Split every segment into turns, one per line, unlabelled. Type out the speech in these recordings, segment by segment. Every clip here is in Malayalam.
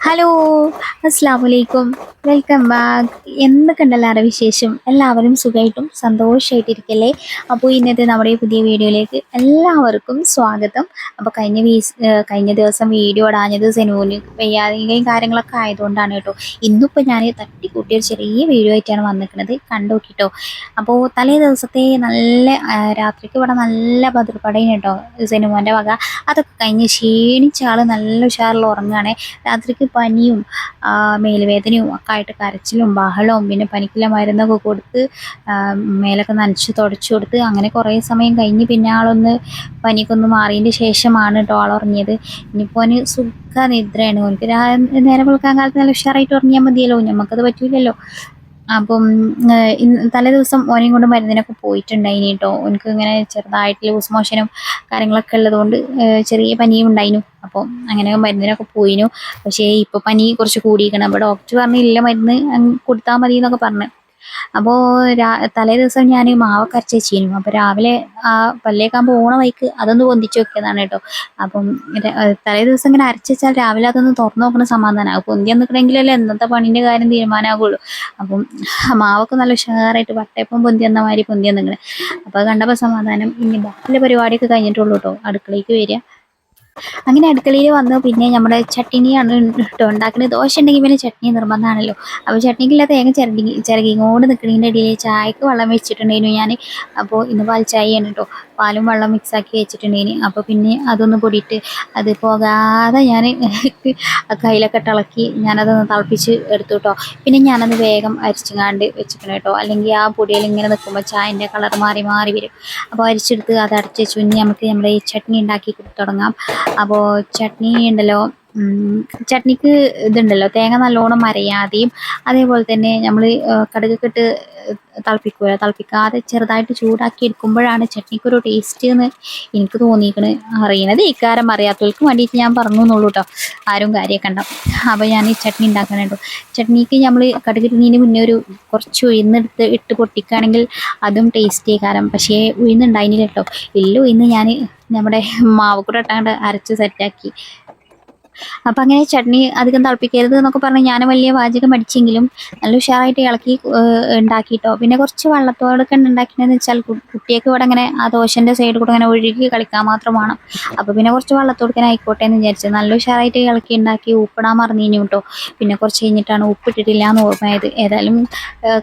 ഹലോ അസ്സാം വലൈക്കും വെൽക്കം ബാക്ക്. എന്തൊക്കെ ഉണ്ടല്ലോ വിശേഷം? എല്ലാവരും സുഖമായിട്ടും സന്തോഷമായിട്ടിരിക്കല്ലേ അപ്പോൾ ഇന്നത്തെ നമ്മുടെ പുതിയ വീഡിയോയിലേക്ക് എല്ലാവർക്കും സ്വാഗതം. അപ്പോൾ കഴിഞ്ഞ വീസ് കഴിഞ്ഞ ദിവസം വീഡിയോ ഇടാഞ്ഞത് സെനുവിന് വയ്യാതെയും കാര്യങ്ങളൊക്കെ ആയതുകൊണ്ടാണ് കേട്ടോ. ഇന്നിപ്പോൾ ഞാൻ തട്ടിക്കൂട്ടിയ ഒരു ചെറിയ വീഡിയോ ആയിട്ടാണ് വന്നിരിക്കുന്നത്. കണ്ടു നോക്കിട്ടോ. അപ്പോൾ തലേ ദിവസത്തെ നല്ല രാത്രിക്ക് ഇവിടെ നല്ല ഭദ്രപടയും കേട്ടോ. സെനുമോന്റെ വക. അതൊക്കെ കഴിഞ്ഞ് ക്ഷീണിച്ച ആൾ നല്ല ഉഷാറിൽ ഉറങ്ങുകയാണ് രാത്രിക്ക് പനിയും മേലുവേദനയും ഒക്കെ ആയിട്ട് കരച്ചിലും ബഹളവും പിന്നെ പനിക്കുള്ള മരുന്നൊക്കെ കൊടുത്ത് മേലൊക്കെ നനച്ച് തുടച്ചു കൊടുത്ത് അങ്ങനെ കുറേ സമയം കഴിഞ്ഞ് പിന്നെ ആളൊന്ന് പനിയൊക്കെ ഒന്ന് മാറിയതിന്റെ ശേഷമാണ് കേട്ടോ ആൾ ഉറങ്ങിയത്. ഇനിയിപ്പോൾ അവന് സുഖ നിദ്രയാണ് ഓനക്ക് രാ നേരം വെളുക്കാൻ കാലത്ത് നല്ല ഉഷാറായിട്ട് ഉറങ്ങിയാൽ മതിയല്ലോ. നമുക്കത് പറ്റൂലല്ലോ. അപ്പം തലേ ദിവസം ഓനെയും കൊണ്ട് മരുന്നിനൊക്കെ പോയിട്ടുണ്ടായിനി കേട്ടോ. ഓനക്ക് ഇങ്ങനെ ചെറുതായിട്ട് ലൂസ് മോഷനും കാര്യങ്ങളൊക്കെ ഉള്ളതുകൊണ്ട് ചെറിയ പനിയും ഉണ്ടായിനു. അപ്പോൾ അങ്ങനെ മരുന്നിനൊക്കെ പോയിനു. പക്ഷേ ഇപ്പോൾ പനി കുറച്ച് കൂടിയിരിക്കണം. അപ്പോൾ ഡോക്ടർ പറഞ്ഞു ഇല്ല മരുന്ന് കൊടുത്താൽ മതി എന്നൊക്കെ പറഞ്ഞു. അപ്പോൾ രാ തലേ ദിവസം ഞാൻ മാവൊക്കെ അരച്ച് വെച്ചിരുന്നു അപ്പോൾ രാവിലെ ആ പല്ലേക്കാൻ പോണ വൈക്ക് അതൊന്ന് പൊന്തിച്ച് വെക്കിയതാണ് കേട്ടോ. അപ്പം തലേ ദിവസം ഇങ്ങനെ അരച്ച് വെച്ചാൽ രാവിലെ അതൊന്ന് തുറന്നു നോക്കുന്ന സമാധാനം. അത് പൊന്തി നിൽക്കണമെങ്കിലല്ലേ എന്നത്തെ പണീന്റെ കാര്യം തീരുമാനമാകുള്ളൂ അപ്പം മാവൊക്കെ നല്ല ഉഷാറായിട്ട് വട്ടയപ്പം പൊന്തി എന്ന മാതിരി പൊന്തി നിൽക്കണേ അപ്പോൾ കണ്ടപ്പോൾ സമാധാനം. ഇനി ബാക്കിയുള്ള പരിപാടിയൊക്കെ കഴിഞ്ഞിട്ടുള്ളൂ കേട്ടോ. അടുക്കളയ്ക്ക് വരിക. അങ്ങനെ അടുക്കളയിൽ വന്നു. പിന്നെ നമ്മുടെ ചട്ടിനിയാണ് കേട്ടോ ഉണ്ടാക്കുന്നത്. ദോശ ഉണ്ടെങ്കിൽ പിന്നെ ചട്നി നിർബന്ധമാണല്ലോ. അപ്പോൾ ചട്നിക്കുള്ള തേങ്ങ ചിരകി ചിരകിങ്ങോട് നിൽക്കുന്നതിന്റെ ഇടയിൽ ചായക്ക് വെള്ളം വെച്ചിട്ടുണ്ടായിരുന്നു ഞാൻ. അപ്പോൾ ഇന്ന് പാൽ ചായയാണ് കേട്ടോ. പാലും വെള്ളം മിക്സാക്കി വെച്ചിട്ടുണ്ടെങ്കിൽ അപ്പോൾ പിന്നെ അതൊന്ന് പൊടിയിട്ട് അത് പോകാതെ ഞാൻ കയ്യിലൊക്കെ ഇളക്കി ഞാനതൊന്ന് തിളപ്പിച്ച് എടുത്തു കേട്ടോ പിന്നെ ഞാനത് വേഗം അരിച്ചുങ്ങാണ്ട് വെച്ചിട്ടുണ്ട് കേട്ടോ അല്ലെങ്കിൽ ആ പൊടിയിൽ ഇങ്ങനെ നിൽക്കുമ്പോൾ ചായന്റെ കളർ മാറി മാറി വരും. അപ്പോൾ അരിച്ചെടുത്ത് അത് അടച്ച് ഇനി നമുക്ക് നമ്മുടെ ഈ ചട്നി ഉണ്ടാക്കി തുടങ്ങാം. അപ്പോൾ ചട്നി ഉണ്ടല്ലോ ചട്നിക്ക് ഇതുണ്ടല്ലോ തേങ്ങ നല്ലോണം മരയാതെയും അതേപോലെ തന്നെ നമ്മൾ കടുകൊക്കെ ഇട്ട് തിളപ്പിക്കുക തിളപ്പിക്കാതെ ചെറുതായിട്ട് ചൂടാക്കി എടുക്കുമ്പോഴാണ് ചട്നിക്കൊരു ടേസ്റ്റ് എന്ന് എനിക്ക് തോന്നിയിരിക്കണ് അറിയണത് ഇക്കാരം അറിയാത്തവർക്ക് വേണ്ടിയിട്ട് ഞാൻ പറഞ്ഞു എന്നുള്ളൂ കേട്ടോ ആരും കാര്യമൊക്കെ ഉണ്ടാവും അപ്പോൾ ഞാൻ ഈ ചട്നി ഉണ്ടാക്കാനുണ്ടോ ചട്നിക്ക് നമ്മൾ കടുകിടുന്നതിന് മുന്നേ ഒരു കുറച്ച് ഉഴുന്നെടുത്ത് ഇട്ട് പൊട്ടിക്കുകയാണെങ്കിൽ അതും ടേസ്റ്റി കാരം. പക്ഷേ ഉഴുന്നുണ്ടായിരുന്നില്ല കേട്ടോ ഇല്ല ഉഴുന്ന് ഞാൻ നമ്മുടെ മാവ് കൂടെ ഇട്ടാണ്ട് അരച്ച് സെറ്റാക്കി അപ്പം അങ്ങനെ ചട്നി അധികം തിളപ്പിക്കരുത് എന്നൊക്കെ പറഞ്ഞ് ഞാൻ വലിയ പാചകം പഠിച്ചെങ്കിലും നല്ല ഉഷാറായിട്ട് ഇളക്കി ഉണ്ടാക്കിയിട്ടോ പിന്നെ കുറച്ച് വെള്ളത്തോടൊക്കെ ഉണ്ടാക്കിയെന്ന് വെച്ചാൽ കുട്ടിയൊക്കെ ഇവിടെ അങ്ങനെ ആ ദോശന്റെ സൈഡിൽ കൂടെ അങ്ങനെ ഒഴുകി കളിക്കാൻ മാത്രമാണ് അപ്പോൾ പിന്നെ കുറച്ച് വെള്ളത്തോടുക്കാൻ ആയിക്കോട്ടെ എന്ന് വിചാരിച്ചു നല്ല ഉഷാറായിട്ട് ഇളക്കി ഉണ്ടാക്കി ഉപ്പിടാൻ മറന്നു കേട്ടോ. പിന്നെ കുറച്ച് കഴിഞ്ഞിട്ടാണ് ഉപ്പിട്ടിട്ടില്ല എന്ന് ഓർമ്മയായത്. ഏതായാലും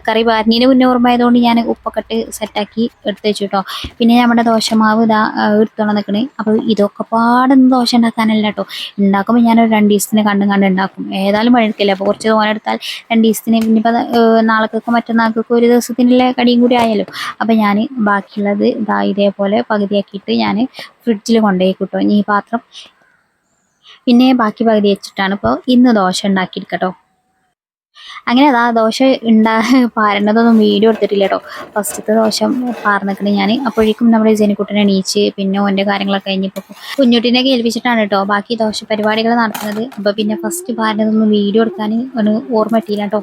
കറി പാരുന്നതിന് മുന്നേ ഓർമ്മയായതുകൊണ്ട് ഞാൻ ഉപ്പൊക്കെ ഇട്ട് സെറ്റാക്കി എടുത്ത് വെച്ചു കേട്ടോ. പിന്നെ നമ്മുടെ ദോശമാവ് ഇതാ എടുത്തോളം നിൽക്കണേ അപ്പോൾ ഇതൊക്കെ പാടൊന്നും ദോശ ഉണ്ടാക്കാനല്ല കേട്ടോ. ഉണ്ടാക്കുമ്പോൾ ഞാനൊരു രണ്ട് ദിവസത്തിന് കണ്ടും കണ്ടുണ്ടാക്കും ഏതായാലും പണിയെടുക്കില്ല അപ്പോൾ കുറച്ച് തോനെടുത്താൽ രണ്ട് ദിവസത്തിന് പിന്നിപ്പോൾ നാളേക്കൊക്കെ മറ്റന്നാൾക്കൊക്കെ ഒരു ദിവസത്തിനുള്ള കടിയും കൂടി ആയല്ലോ. അപ്പോൾ ഞാൻ ബാക്കിയുള്ളത് ഇതാ ഇതേപോലെ പകുതിയാക്കിയിട്ട് ഞാൻ ഫ്രിഡ്ജിൽ കൊണ്ടുപോയി കിട്ടും ഈ പാത്രം പിന്നെ ബാക്കി പകുതി വെച്ചിട്ടാണ് ഇപ്പോൾ ഇന്ന് ദോശ ഉണ്ടാക്കിയെടുക്കട്ടോ അങ്ങനെ അതാ ദോശ ഉണ്ടാ പാരണതൊന്നും വീഡിയോ എടുത്തിട്ടില്ല കേട്ടോ ഫസ്റ്റത്തെ ദോശ പാർന്നിക്കണേ ഞാൻ അപ്പോഴേക്കും നമ്മുടെ ജനിക്കുട്ടനെ എണീച്ച് പിന്നെ ഓന്റെ കാര്യങ്ങളൊക്കെ കഴിഞ്ഞപ്പോൾ കുഞ്ഞുട്ടിനെ കേൾപ്പിച്ചിട്ടാണ് കേട്ടോ ബാക്കി ദോശ പരിപാടികൾ നടത്തുന്നത് അപ്പോൾ പിന്നെ ഫസ്റ്റ് പാരണതൊന്നും വീഡിയോ എടുക്കാൻ ഒന്ന് ഓർമ്മ കേട്ടോ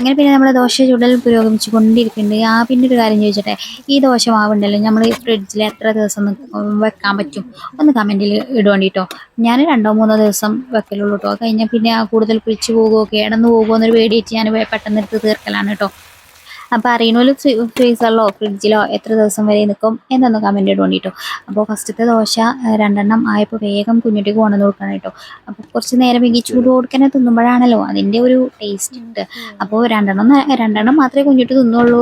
അങ്ങനെ പിന്നെ നമ്മൾ ദോശ ചുടൽ പുരോഗമിച്ചു കൊണ്ടിരിക്കുന്നുണ്ട് ആ പിന്നെ ഒരു കാര്യം ചോദിച്ചട്ടെ ഈ ദോശ മാവുണ്ടല്ലോ നമ്മൾ ഫ്രിഡ്ജിൽ എത്ര ദിവസം വെക്കാൻ പറ്റും? ഒന്ന് കമന്റിൽ ഇടുവേണ്ടിട്ടോ ഞാൻ രണ്ടോ മൂന്നോ ദിവസം വെക്കലുള്ളൂ കേട്ടോ കഴിഞ്ഞാൽ പിന്നെ കൂടുതൽ കുഴിച്ച് പോകുമോ കേടന്ന് പോകുമോ എന്നൊരു പേടിയിട്ട് ഞാൻ പെട്ടെന്ന് എടുത്ത് തീർക്കലാണ് കേട്ടോ അപ്പോൾ അറിയണമല്ലോ ഫ്രീസറിലോ ഫ്രിഡ്ജിലോ എത്ര ദിവസം വരെ നിൽക്കും എന്നൊന്ന് കമന്റ് ഇടുവേണ്ടിട്ടോ അപ്പോൾ ഫസ്റ്റത്തെ ദോശ രണ്ടെണ്ണം ആയപ്പോൾ വേഗം കുഞ്ഞുട്ടിക്ക് കൊണ്ടുവന്ന് കൊടുക്കണം കേട്ടോ. അപ്പോൾ കുറച്ച് നേരം വൈകി ചൂട് കൊടുക്കാനെ തിന്നുമ്പോഴാണല്ലോ അതിന്റെ ഒരു ടേസ്റ്റ് ഉണ്ട്. അപ്പോൾ രണ്ടെണ്ണം രണ്ടെണ്ണം മാത്രമേ കുഞ്ഞിട്ട് തിന്നുള്ളൂ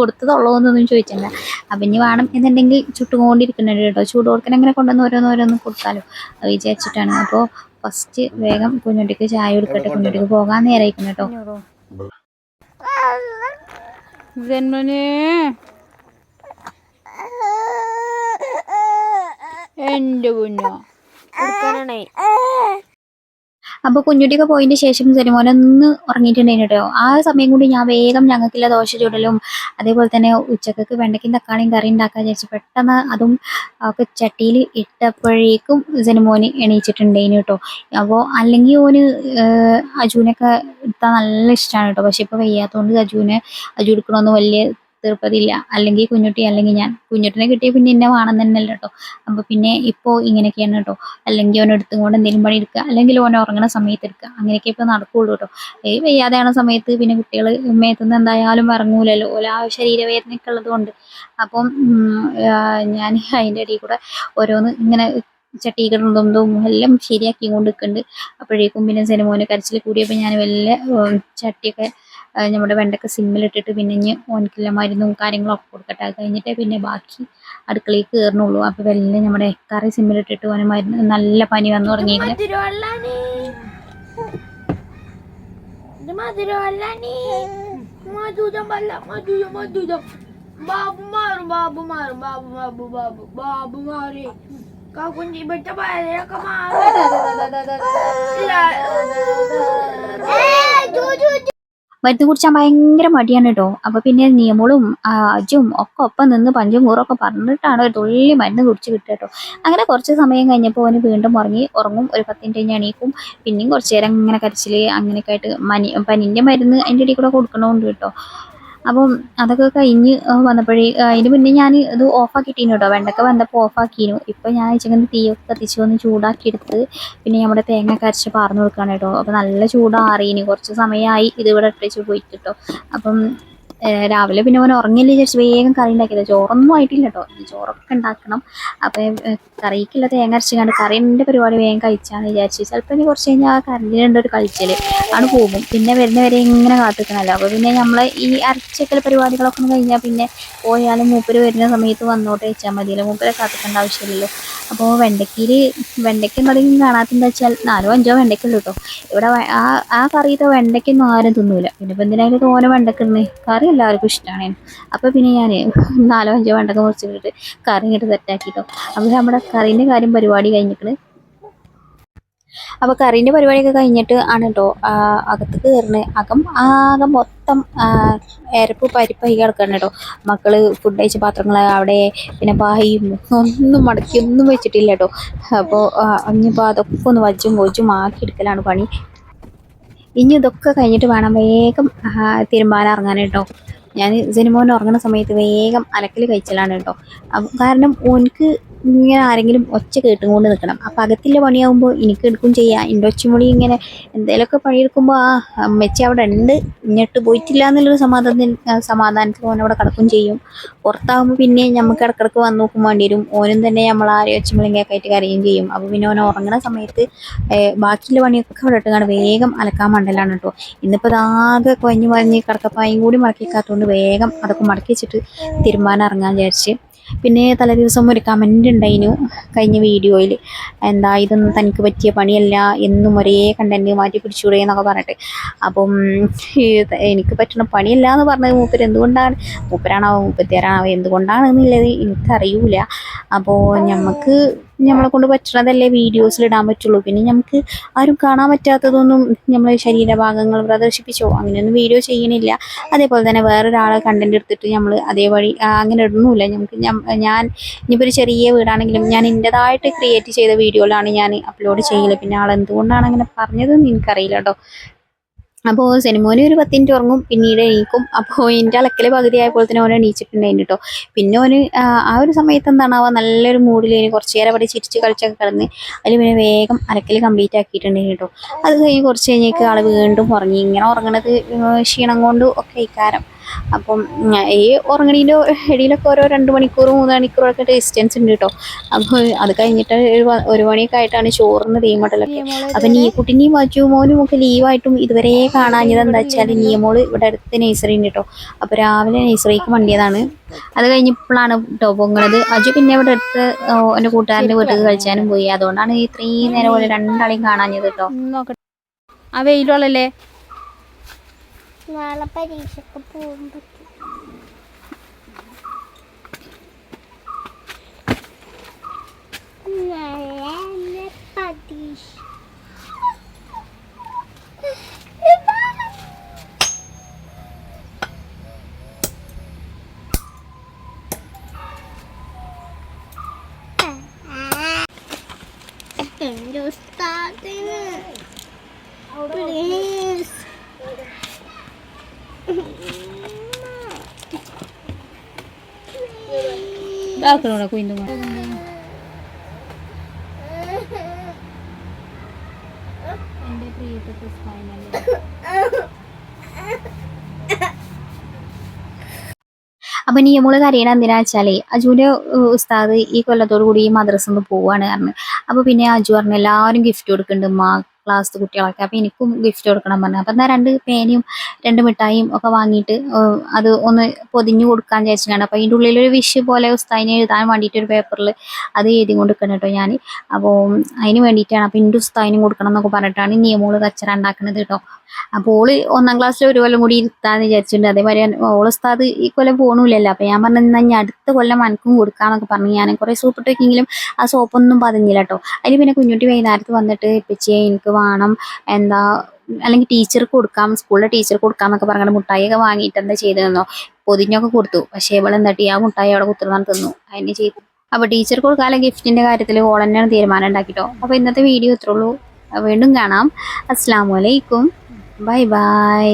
കൊടുത്തതുള്ളൂ എന്നൊന്നും ചോദിച്ചില്ല. അപ്പം ഇനി വേണം എന്നുണ്ടെങ്കിൽ ചുട്ടുകൊണ്ടിരിക്കുന്നുണ്ട് കേട്ടോ. ചൂട് കൊടുക്കാൻ അങ്ങനെ കൊണ്ടുവന്ന് ഓരോന്ന് ഓരോന്ന് കൊടുത്താലോ. അത് വിചാരിച്ചിട്ടാണ്. അപ്പോൾ ഫസ്റ്റ് വേഗം കുഞ്ഞുട്ടിക്ക് ചായ കൊടുക്കട്ടെ കുഞ്ഞുട്ടിക്ക് പോകാൻ നേരമായിരിക്കും കേട്ടോ.
ജന്മനെ എന്റെ കുഞ്ഞോ?
അപ്പോൾ കുഞ്ഞുട്ടിക്ക് പോയതിന് ശേഷം സെനിമോനൊന്ന് ഉറങ്ങിയിട്ടുണ്ടായിരുന്നു കേട്ടോ ആ സമയം കൊണ്ട് ഞാൻ വേഗം ഞങ്ങൾക്കുള്ള ദോശ ചുടലും അതേപോലെ തന്നെ ഉച്ചക്കൊക്കെ വെണ്ടയ്ക്കും തക്കാളിയും കറി ഉണ്ടാക്കാൻ വിചാരിച്ചു പെട്ടെന്ന് അതും ഒക്കെ ചട്ടിയിൽ ഇട്ടപ്പോഴേക്കും സെനിമോന് എണീച്ചിട്ടുണ്ടായിരുന്നു കേട്ടോ അപ്പോൾ അല്ലെങ്കിൽ ഓന് അജുവിനൊക്കെ ഇട്ടാൽ നല്ല ഇഷ്ടമാണ് കേട്ടോ. പക്ഷെ ഇപ്പോൾ വയ്യാത്തതുകൊണ്ട് അജുവിനെ അജു എടുക്കണമെന്ന് വലിയ തീർപ്പതില്ല. അല്ലെങ്കിൽ കുഞ്ഞുട്ടി അല്ലെങ്കിൽ ഞാൻ. കുഞ്ഞുട്ടിനെ കിട്ടിയ പിന്നെ എന്നെ വേണം കേട്ടോ അപ്പോൾ പിന്നെ ഇപ്പോൾ ഇങ്ങനെയൊക്കെയാണ് കേട്ടോ അല്ലെങ്കിൽ ഓൻ എടുത്തും കൊണ്ട് എന്തെങ്കിലും പണി എടുക്കുക അല്ലെങ്കിൽ ഓൻ ഉറങ്ങുന്ന സമയത്ത് എടുക്കുക അങ്ങനെയൊക്കെ ഇപ്പോൾ നടക്കുകയുള്ളൂ കേട്ടോ ഈ വയ്യാതെയാണ് സമയത്ത് പിന്നെ കുട്ടികൾ മേത്തുനിന്ന് എന്തായാലും ഇറങ്ങൂലല്ലോ ഓല ആ ശരീരവേദനയൊക്കെ ഉള്ളത് കൊണ്ട്. അപ്പം ഞാൻ അതിന്റെ ഇടയിൽ കൂടെ ഓരോന്ന് ഇങ്ങനെ ചട്ടികിടുന്നതും എല്ലാം ശരിയാക്കി കൊണ്ട് നിൽക്കുന്നുണ്ട് അപ്പോഴേക്കും പിന്നെ സിനിമോന് കരച്ചിൽ കൂടിയപ്പോൾ ഞാൻ വല്ല ചട്ടിയൊക്കെ നമ്മുടെ വെണ്ടക്ക സിമ്മിലിട്ടിട്ട് പിന്നെ ഇനി ഓനക്കുള്ള മരുന്നും കാര്യങ്ങളൊക്കെ കൊടുക്കട്ടെ. അത് കഴിഞ്ഞിട്ടേ പിന്നെ ബാക്കി അടുക്കളയിൽ കയറണുള്ളൂ. അപ്പോൾ വെല്ല നമ്മുടെ കറി സിമ്മിലിട്ടിട്ട് ഓന് മരുന്ന് നല്ല പനി വന്നു തുടങ്ങിയിരുന്നു
ബാബു മാറും ബാബു മാറും ബാബു ബാബു ബാബു ബാബു മാറി. കാക്കുഞ്ചി ഇവിടുത്തെ പഴയൊക്കെ മാറി.
മരുന്ന് കുടിച്ചാൽ ഭയങ്കര മടിയാണ് കേട്ടോ അപ്പോൾ പിന്നെ നിയമങ്ങളും അജും ഒക്കെ ഒപ്പം നിന്ന് പഞ്ചും കൂറൊക്കെ പറഞ്ഞിട്ടാണ് ഒരു തുള്ളി മരുന്ന് കുടിച്ച് കിട്ടുക കേട്ടോ അങ്ങനെ കുറച്ച് സമയം കഴിഞ്ഞപ്പോൾ അവന് വീണ്ടും ഉറങ്ങി ഉറങ്ങും ഒരു പത്ത് മിനിറ്റ് കഴിഞ്ഞ് എണീക്കും. പിന്നെയും കുറച്ച് നേരം ഇങ്ങനെ കരച്ചിൽ അങ്ങനെയൊക്കെ ആയിട്ട് മനി പനിന്റെ മരുന്ന് അതിന്റെ ഇടയിൽ കൂടെ കൊടുക്കണമുണ്ട് കേട്ടോ അപ്പം അതൊക്കെ കഴിഞ്ഞ് വന്നപ്പോഴേ അതിന് മുന്നേ ഞാൻ ഇത് ഓഫാക്കിട്ടീനു കേട്ടോ വെണ്ടക്ക വന്നപ്പോൾ ഓഫാക്കിനു ഇപ്പം ഞാൻ വെച്ചിങ്ങനെ തീയൊക്കെ കത്തിച്ച് ചൂടാക്കി എടുത്ത് പിന്നെ നമ്മുടെ തേങ്ങ കരച്ച് പാർന്ന് കൊടുക്കുകയാണ് കേട്ടോ അപ്പോൾ നല്ല ചൂടാറിയിന് കുറച്ച് സമയമായി ഇതിവിടെ ഇവിടെ ഇട്ടേച്ച് പോയിട്ട് കേട്ടോ അപ്പം രാവിലെ പിന്നെ അവൻ ഉറങ്ങില്ല വിചാരിച്ച് വേഗം കറി ഉണ്ടാക്കിയത്. ചോറൊന്നും ആയിട്ടില്ല കേട്ടോ ചോറൊക്കെ ഉണ്ടാക്കണം. അപ്പം കറിക്കില്ല തേങ്ങ അരച്ചിങ്ങാണ്ട് കറിന്റെ പരിപാടി വേഗം കഴിച്ചാന്ന് വിചാരിച്ചു. ചിലപ്പോൾ ഇനി കുറച്ച് കഴിഞ്ഞാൽ കറണ്ടിന്റെ ഒരു കളിച്ചൽ ആണ് പോകും. പിന്നെ വരുന്നവരെ ഇങ്ങനെ കാത്തിക്കണമല്ലോ അപ്പോൾ പിന്നെ നമ്മൾ ഈ അരച്ചക്കൽ പരിപാടികളൊക്കെ ഒന്ന് കഴിഞ്ഞാൽ പിന്നെ പോയാലും മൂപ്പര് വരുന്ന സമയത്ത് വന്നോട്ട് വെച്ചാൽ മതിയല്ലോ. മൂപ്പരെ കാത്തിക്കേണ്ട ആവശ്യമില്ലല്ലോ. അപ്പോൾ വെണ്ടയ്ക്കയിൽ വെണ്ടയ്ക്ക എന്തെങ്കിലും കാണാത്തെന്താ വെച്ചാൽ നാലോ അഞ്ചോ വെണ്ടയ്ക്കുള്ളൂ കേട്ടോ ഇവിടെ ആ ആ കറിയത്തെ വെണ്ടയ്ക്കൊന്നും ആരും തിന്നൂല. പിന്നെ ഇപ്പം എന്തിനായാലും തോനെ വെണ്ടയ്ക്കുണ്ട് കറി എല്ലാവർക്കും ഇഷ്ടമാണ് അപ്പോൾ പിന്നെ ഞാൻ നാലോ അഞ്ചോ വെണ്ടക്ക മുറിച്ചിട്ട് കറി ഇങ്ങോട്ട് സെറ്റാക്കിട്ടോ അപ്പോൾ നമ്മുടെ കറീന്റെ കാര്യം പരിപാടി കഴിഞ്ഞിട്ട് അപ്പോൾ കറീന്റെ പരിപാടിയൊക്കെ കഴിഞ്ഞിട്ട് ആണ് കേട്ടോ അകത്ത് കയറുന്നത് അകം ആകെ മൊത്തം എരപ്പ് പരിപ്പായി കിടക്കണം കേട്ടോ മക്കൾ ഫുഡ് കഴിച്ച പാത്രങ്ങൾ അവിടെ പിന്നെ പായും ഒന്നും മടക്കി ഒന്നും വെച്ചിട്ടില്ല കേട്ടോ അപ്പോൾ ഇനിയിപ്പോൾ അതൊക്കെ ഒന്ന് വച്ചും കൊച്ചും ആക്കി എടുക്കലാണ് പണി. ഇനി ഇതൊക്കെ കഴിഞ്ഞിട്ട് വേണം വേഗം തിരുമ്പാൻ ഇറങ്ങാൻ കേട്ടോ. ഞാൻ സിനിമോൻ ഉറങ്ങുന്ന സമയത്ത് വേഗം അലക്കൽ കഴിച്ചലാണ് കേട്ടോ. കാരണം ഓനിക്ക് ഇങ്ങനെ ആരെങ്കിലും ഒച്ച കേട്ടും കൊണ്ട് നിൽക്കണം. അപ്പം അകത്തിലെ പണിയാകുമ്പോൾ എനിക്ക് എടുക്കും ചെയ്യാം. എന്റെ ഒച്ചമൊളി ഇങ്ങനെ എന്തെങ്കിലുമൊക്കെ പണിയെടുക്കുമ്പോൾ ആ അമ്മച്ചി അവിടെ ഉണ്ട്. ഇങ്ങോട്ട് പോയിട്ടില്ല എന്നുള്ളൊരു സമാധാനത്തിൽ സമാധാനത്തിൽ ഓൻ അവിടെ കിടക്കും ചെയ്യും. പുറത്താകുമ്പോൾ പിന്നെ നമുക്ക് ഇടക്കിടക്ക് വന്ന് നോക്കും വേണ്ടി വരും. ഓനും തന്നെ നമ്മൾ ആരെയും ഒച്ചമളിയും കേൾക്കായിട്ട് കരയുകയും ചെയ്യും. അപ്പോൾ പിന്നെ ഓൻ ഉറങ്ങുന്ന സമയത്ത് ബാക്കിയുള്ള പണിയൊക്കെ അവിടെ ഇട്ടുകൊണ്ട് വേഗം അലക്കാൻ മണ്ടലാണ് കേട്ടോ. ഇന്നിപ്പോൾ ഇതാകെ കൊഞ്ഞ് മറിഞ്ഞ് കിടക്കപ്പായും കൂടി മടക്കിക്കാത്തതുകൊണ്ട് വേഗം അതൊക്കെ മടക്കി വെച്ചിട്ട് തീരുമാനം ഇറങ്ങാൻ വിചാരിച്ച് പിന്നെ തലേ ദിവസം ഒരു കമന്റ് ഉണ്ടായിരുന്നു കഴിഞ്ഞ വീഡിയോയിൽ എന്താ ഇതൊന്നും തനിക്ക് പറ്റിയ പണിയല്ല എന്നും ഒരേ കണ്ടന്റ് മാറ്റി പിടിച്ചുകൂടെ എന്നൊക്കെ പറഞ്ഞിട്ട്. അപ്പം എനിക്ക് പറ്റുന്ന പണിയല്ല എന്ന് പറഞ്ഞത് മൂപ്പര് എന്തുകൊണ്ടാണ്? മൂപ്പരാണാവോ മുപ്പത്തിയാറാണാവോ എന്തുകൊണ്ടാണെന്നുള്ളത് എനിക്കറിയില്ല എനിക്കറിയൂല. അപ്പോൾ നമുക്ക് നമ്മളെ കൊണ്ട് പറ്റണതല്ലേ വീഡിയോസിൽ ഇടാൻ പറ്റുള്ളൂ. പിന്നെ നമുക്ക് ആരും കാണാൻ പറ്റാത്തതൊന്നും നമ്മൾ ശരീരഭാഗങ്ങൾ പ്രദർശിപ്പിച്ചോ അങ്ങനെയൊന്നും വീഡിയോ ചെയ്യണില്ല. അതേപോലെ തന്നെ വേറൊരാളെ കണ്ടന്റ് എടുത്തിട്ട് നമ്മൾ അതേവഴി വഴി അങ്ങനെ ഇടുന്നില്ല നമുക്ക് ഞാൻ ഇനിയിപ്പോൾ ഒരു ചെറിയ വീടാണെങ്കിലും ഞാൻ എന്റെതായിട്ട് ക്രിയേറ്റ് ചെയ്ത വീഡിയോയിലാണ് ഞാൻ അപ്ലോഡ് ചെയ്യൽ. പിന്നെ ആൾ എന്തുകൊണ്ടാണ് അങ്ങനെ പറഞ്ഞതെന്ന് എനിക്കറിയില്ല കേട്ടോ അപ്പോൾ സിനിമോന് ഒരു പത്ത് മിനിറ്റ് ഉറങ്ങും പിന്നീട് എണീക്കും. അപ്പോൾ എന്റെ അലക്കൽ പകുതി ആയപ്പോൾ തന്നെ ഓൻ എണീച്ചിട്ടുണ്ടായിരുന്നു കേട്ടോ പിന്നെ ഓന് ആ ഒരു സമയത്ത് എന്താണ് എന്താണാവുക നല്ലൊരു മൂഡിൽ കുറച്ച് നേരം അവിടെ ചിരിച്ച് കളിച്ചൊക്കെ കിടന്ന് അതിൽ പിന്നെ വേഗം അലക്കൽ കംപ്ലീറ്റ് ആക്കിയിട്ടുണ്ടായിരുന്നു കേട്ടോ അത് കഴിഞ്ഞ് കുറച്ച് കഴിഞ്ഞേക്ക് ആൾ വീണ്ടും ഉറങ്ങി. ഇങ്ങനെ ഉറങ്ങണത് ക്ഷീണം കൊണ്ട് ഒക്കെ ഇക്കാരം അപ്പം ഈ ഉറങ്ങണീന്റെ ഇടയിലൊക്കെ ഓരോ രണ്ട് മണിക്കൂർ മൂന്ന് മണിക്കൂറൊക്കെ ഡിസ്റ്റൻസ് ഉണ്ട് കേട്ടോ അപ്പോൾ അത് കഴിഞ്ഞിട്ട് ഒരു മണിയൊക്കെ ആയിട്ടാണ് ചോറിന് തീമട്ടലൊക്കെ അപ്പം നീ കുട്ടിന്റെയും വച്ചു മോനും ഒക്കെ ലീവായിട്ടും ഇതുവരെ കാണാഞ്ഞത് എന്താ വെച്ചാൽ നിയമോൾ ഇവിടെ അടുത്ത് നഴ്സറി ഉണ്ട് കേട്ടോ അപ്പോൾ രാവിലെ നഴ്സറിക്ക് വണ്ടിയതാണ്. അത് കഴിഞ്ഞപ്പോഴാണ് കേട്ടോ പൊങ്ങണത്. അജു പിന്നെ ഇവിടെ അടുത്ത് എന്റെ കൂട്ടുകാരന്റെ വീട്ടിൽ കഴിച്ചാനും പോയി. അതുകൊണ്ടാണ് ഇത്രയും നേരം പോലെ രണ്ടാളെയും കാണാഞ്ഞത് കേട്ടോ
ആ വെയിലുള്ളല്ലേ
നാളെ പരീക്ഷക്ക് പോകുമ്പോ നാളെ പരീക്ഷ എൻ്റെ ഉസ്താദിന് പ്ലീസ്
ഇതാക്കണോടാ കുയിന്തുങ്ങ എന്റെ പ്രിയപ്പെട്ട അപ്പം
അപ്പൊ നമ്മൾ കരയണ എന്തിനാ വെച്ചാലേ അജുവിന്റെ ഉസ്താദ് ഈ കൊല്ലത്തോടു കൂടി ഈ മദ്രസ ഒന്ന് പോവാണ് പറഞ്ഞു. അപ്പൊ പിന്നെ അജു പറഞ്ഞു എല്ലാവരും ഗിഫ്റ്റ് കൊടുക്കുന്നുണ്ട് മാ ക്ലാസ് കുട്ടികളൊക്കെ. അപ്പൊ എനിക്കും ഗിഫ്റ്റ് കൊടുക്കണം പറഞ്ഞു. അപ്പൊ എന്നാ രണ്ട് പേനയും രണ്ട് മിഠായിയും ഒക്കെ വാങ്ങിയിട്ട് അത് ഒന്ന് പൊതിഞ്ഞു കൊടുക്കാൻ വിചാരിച്ചാണ് അപ്പൊ അതിന്റെ ഉള്ളിൽ ഒരു വിഷ് പോലെ ഉസ്താദിനെ എഴുതാൻ വേണ്ടിയിട്ട് ഒരു പേപ്പറിൽ അത് എഴുതി കൊടുക്കണം കേട്ടോ ഞാൻ അപ്പോൾ അതിന് വേണ്ടിയിട്ടാണ്. അപ്പൊ എന്റെ ഉസ്താദിനും കൊടുക്കണം എന്നൊക്കെ പറഞ്ഞിട്ടാണ് നിയമോൾ കച്ചറ ഉണ്ടാക്കുന്നത് കേട്ടോ. അപ്പോൾ ഓൾ ഒന്നാം ക്ലാസ്സിൽ ഒരു കൊല്ലം കൂടി ഇരുത്താന്ന് വിചാരിച്ചിട്ടുണ്ട്. അതേമാതിരി ഓൾ ഉസ്താദ് ഈ കൊല്ലം പോകണില്ലല്ലോ അപ്പൊ ഞാൻ പറഞ്ഞു എന്നാ ഞാൻ അടുത്ത കൊല്ലം അനക്കും കൊടുക്കാന്നൊക്കെ പറഞ്ഞു ഞാൻ കുറെ സോപ്പിട്ട് വെക്കെങ്കിലും ആ സോപ്പൊന്നും പതിഞ്ഞില്ല കേട്ടോ. അതിൽ പിന്നെ കുഞ്ഞുട്ടി വൈകുന്നേരത്ത് വന്നിട്ട് ഇപ്പച്ചിയെ എനിക്ക് വേണം. എന്താ അല്ലെങ്കിൽ ടീച്ചർക്ക് കൊടുക്കാം സ്കൂളിലെ ടീച്ചർക്ക് കൊടുക്കാം എന്നൊക്കെ പറഞ്ഞിട്ട് മുട്ടായിയൊക്കെ വാങ്ങിയിട്ട് എന്താ ചെയ്തു ചെയ്തതെന്നോ പൊതിഞ്ഞൊക്കെ കൊടുത്തു. പക്ഷേ ഇവൾ എന്താട്ടി ആ മുട്ടായി അവിടെ കുത്തുന്ന തിന്നു. അതിന് ചെയ്തു. അപ്പൊ ടീച്ചർക്ക് കൊടുക്കാനുള്ള ഗിഫ്റ്റിന്റെ കാര്യത്തിൽ ഓൾ തന്നെയാണ് തീരുമാനം ഉണ്ടാക്കിട്ടോ. അപ്പൊ ഇന്നത്തെ വീഡിയോ ഇത്രേ ഉള്ളൂ. വീണ്ടും കാണാം. അസ്സാം വലൈക്കും ബൈ ബൈ.